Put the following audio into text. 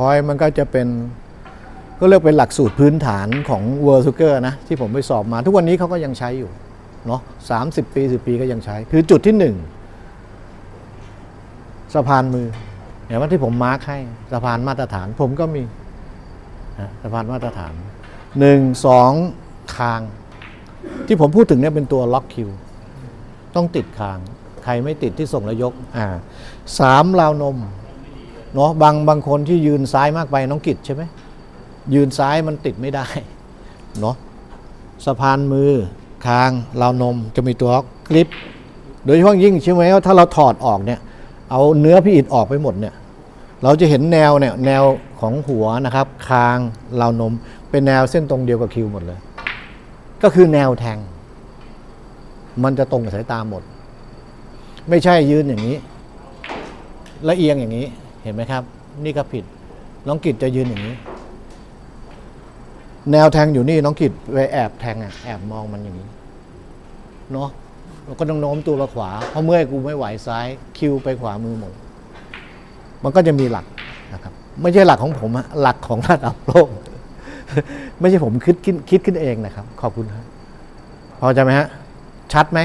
point มันก็จะเป็นก็เรียกเป็นหลักสูตรพื้นฐานของ World s u g e r นะที่ผมไปสอบมา ทุกวันนี้เขาก็ยังใช้อยู่เนาะสามสิบปีสิบปีก็ยังใช้ คือจุดที่หนึ่งสะพานมือเห็นว่าที่ผมมาร์คให้สะพานมาตรฐาน ผมก็มีสะพานมาตรฐานหนึ่งสองคาง ที่ผมพูดถึงเนี่ยเป็นตัวล็อกคิว ต้องติดคาง ใครไม่ติดที่ส่งแล้วยกอ่าสามราวนม เนาะบางบางคนที่ยืนซ้ายมากไปน้องกิจใช่ไหมยืนซ้ายมันติดไม่ได้เนาะสะพานมือคางราวนมจะมีตัวกริป โดยเฉพาะยิ่งใช่ไหมว่าถ้าเราถอดออกเนี่ย เอาเนื้อพี่อิดออกไปหมดเนี่ย เราจะเห็นแนวเนี่ยแนวของหัวนะครับ คางราวนม เป็นแนวเส้นตรงเดียวกับคิวหมดเลย ก็คือแนวแทง มันจะตรงกับสายตาหมด ไม่ใช่ยืนอย่างนี้ และเอียงอย่างนี้ เห็นไหมครับ นี่ก็ผิด น้องกิจจะยืนอย่างนี้ แนวแทงอยู่นี่น้องกิจไปแอบแทงอะแอบมองมันอย่างนี้เนาะแล้วก็ต้องโน้มตัวมาขวา เพราะเมื่อยกูไม่ไหวซ้ายคิวไปขวามือหมดมันก็จะมีหลักนะครับ ไม่ใช่หลักของผมอะหลักของระดับโลก ไม่ใช่ผมคิดคิดคิดขึ้นเองนะครับ ขอบคุณครับพอใจไหมฮะ ชัดไหม